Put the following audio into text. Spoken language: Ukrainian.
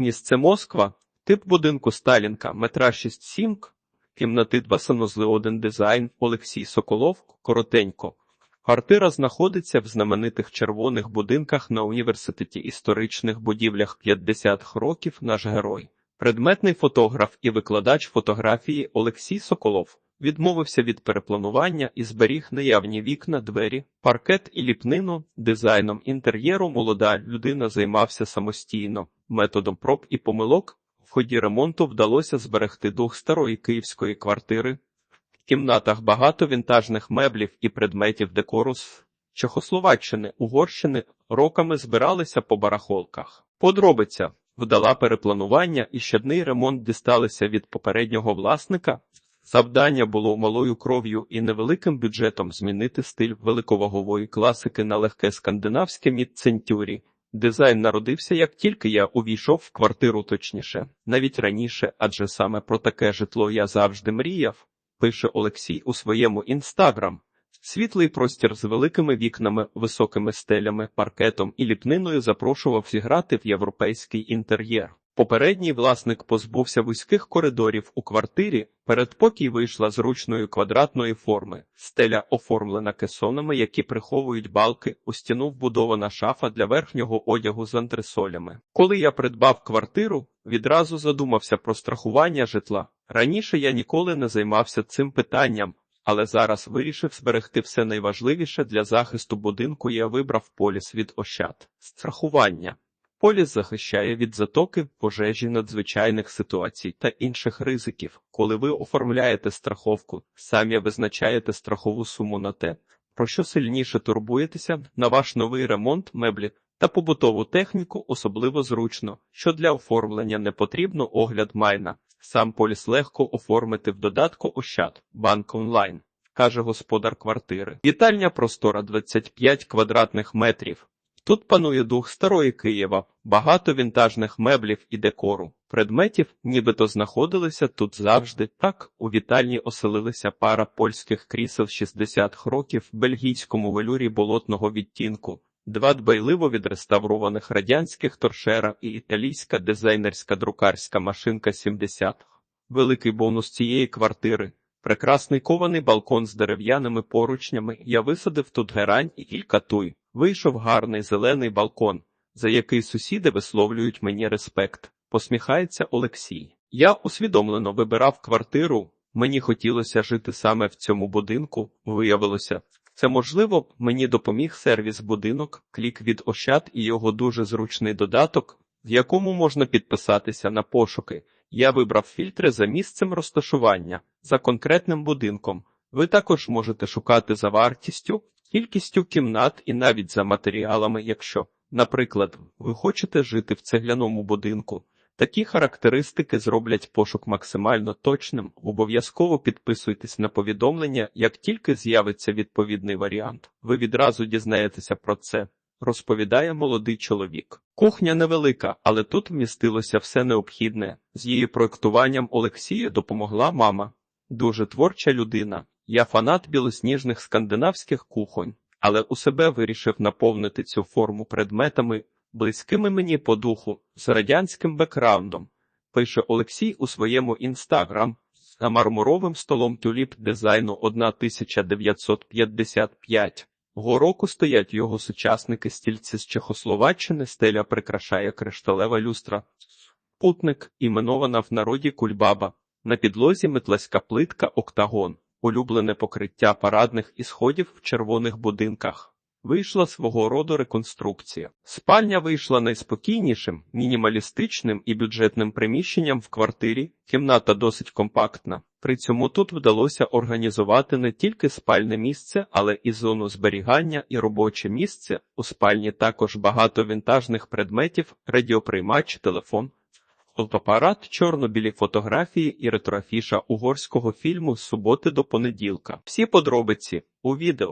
Місце Москва, тип будинку Сталінка, метра 6-7, кімнати 2 санузли 1 дизайн, Олексій Соколов, коротенько. Квартира знаходиться в знаменитих червоних будинках на університеті історичних будівлях 50 років наш герой. Предметний фотограф і викладач фотографії Олексій Соколов відмовився від перепланування і зберіг наявні вікна, двері, паркет і ліпнину. Дизайном інтер'єру молода людина займався самостійно. Методом проб і помилок в ході ремонту вдалося зберегти дух старої київської квартири. В кімнатах багато вінтажних меблів і предметів декору з Чехословаччини, Угорщини роками збиралися по барахолках. Подробиця вдала перепланування і щодний ремонт дісталися від попереднього власника. Завдання було малою кров'ю і невеликим бюджетом змінити стиль великовагової класики на легке скандинавське мідцентюрі. Дизайн народився, як тільки я увійшов в квартиру точніше, навіть раніше, адже саме про таке житло я завжди мріяв, пише Олексій у своєму інстаграм. Світлий простір з великими вікнами, високими стелями, паркетом і ліпниною запрошував зіграти в європейський інтер'єр. Попередній власник позбувся вузьких коридорів у квартирі, передпокій вийшла зручної квадратної форми, стеля оформлена кесонами, які приховують балки, у стіну вбудована шафа для верхнього одягу з антресолями. Коли я придбав квартиру, відразу задумався про страхування житла. Раніше я ніколи не займався цим питанням, але зараз вирішив зберегти все найважливіше для захисту будинку. Я вибрав поліс від ощад. Страхування. Поліс захищає від затоки, пожежі, надзвичайних ситуацій та інших ризиків. Коли ви оформляєте страховку, самі визначаєте страхову суму на те, про що сильніше турбуєтеся на ваш новий ремонт, меблі та побутову техніку особливо зручно, що для оформлення не потрібно огляд майна. Сам поліс легко оформити в додатку Ощад, банк онлайн, каже господар квартири. Вітальня простора 25 квадратних метрів. Тут панує дух старої Києва, багато вінтажних меблів і декору. Предметів нібито знаходилися тут завжди. Так, у вітальні оселилися пара польських крісел 60 років в бельгійському велюрі болотного відтінку, два дбайливо відреставрованих радянських торшера і італійська дизайнерська друкарська машинка 70. Великий бонус цієї квартири. Прекрасний кований балкон з дерев'яними поручнями. Я висадив тут герань і кілька туй. Вийшов гарний зелений балкон, за який сусіди висловлюють мені респект. Посміхається Олексій. Я усвідомлено вибирав квартиру. Мені хотілося жити саме в цьому будинку. Виявилося, це можливо, мені допоміг сервіс будинок, клік від Ощад і його дуже зручний додаток, в якому можна підписатися на пошуки. Я вибрав фільтри за місцем розташування, за конкретним будинком. Ви також можете шукати за вартістю, кількістю кімнат і навіть за матеріалами, якщо, наприклад, ви хочете жити в цегляному будинку. Такі характеристики зроблять пошук максимально точним. Обов'язково підписуйтесь на повідомлення, як тільки з'явиться відповідний варіант. Ви відразу дізнаєтеся про це. Розповідає молодий чоловік. Кухня невелика, але тут вмістилося все необхідне. З її проектуванням Олексію допомогла мама. Дуже творча людина. Я фанат білосніжних скандинавських кухонь, але у себе вирішив наповнити цю форму предметами, близькими мені по духу, з радянським бекграундом. Пише Олексій у своєму інстаграм за мармуровим столом тюліп дизайну 1955. Го року стоять його сучасники стільці з Чехословаччини, стеля прикрашає кришталева люстра. Путник, іменована в народі кульбаба. На підлозі метлеська плитка октагон, улюблене покриття парадних і сходів в червоних будинках. Вийшла свого роду реконструкція. Спальня вийшла найспокійнішим, мінімалістичним і бюджетним приміщенням в квартирі. Кімната досить компактна. При цьому тут вдалося організувати не тільки спальне місце, але і зону зберігання і робоче місце. У спальні також багато вінтажних предметів, радіоприймач, телефон, фотоапарат, чорно-білі фотографії і ретроафіша угорського фільму з суботи до понеділка. Всі подробиці у відео.